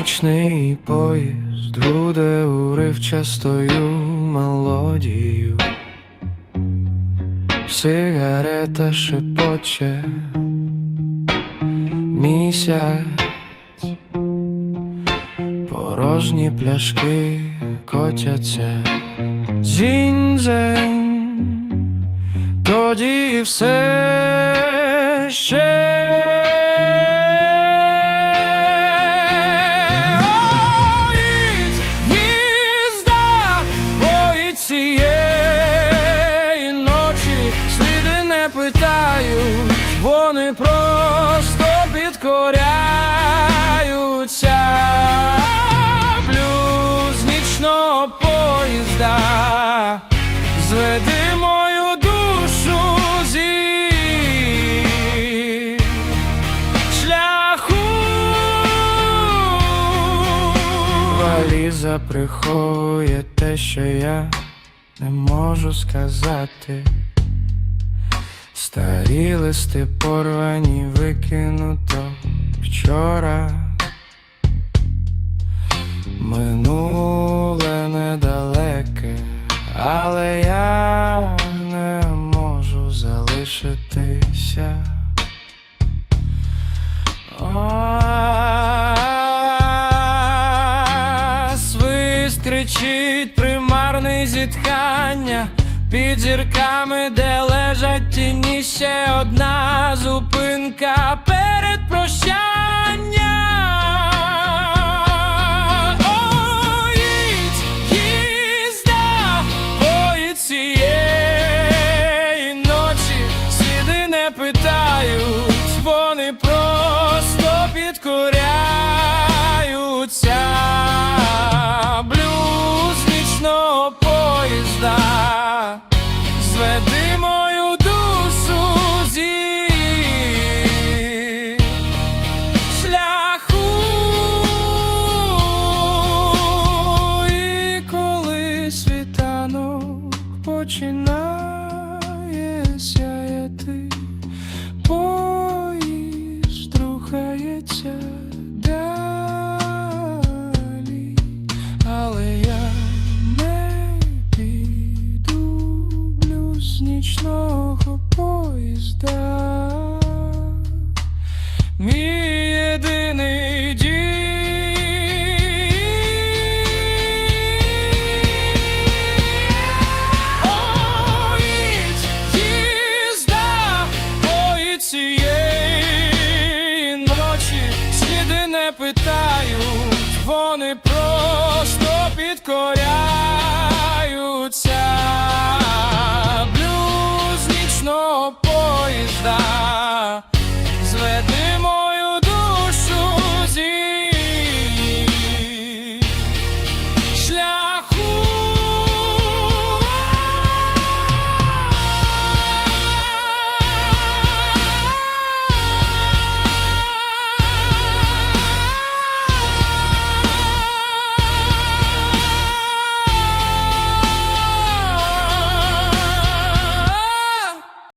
Нічний поїзд буде уривчастою мелодією. Сигарета шепоче місяць, порожні пляшки котяться. Зінзень, тоді все ще. Питають, вони просто підкоряються. Блюз нічного поїзда, зведи мою душу зі шляху. Валіза приховує те, що я не можу сказати. Старі листи порвані викинуто вчора. Минуле недалеке, але я не можу залишитися. Свист кричить примарний зітхання під зірками, де лежать тіні ще одна зупинка перед прощання. Оїть їзда, ой, цієї ночі сліди не питають, вони просто підкоряються. Блюз нічного поїзда, зведи ой, цієї ночі сліди не питають, вони просто підкоряються.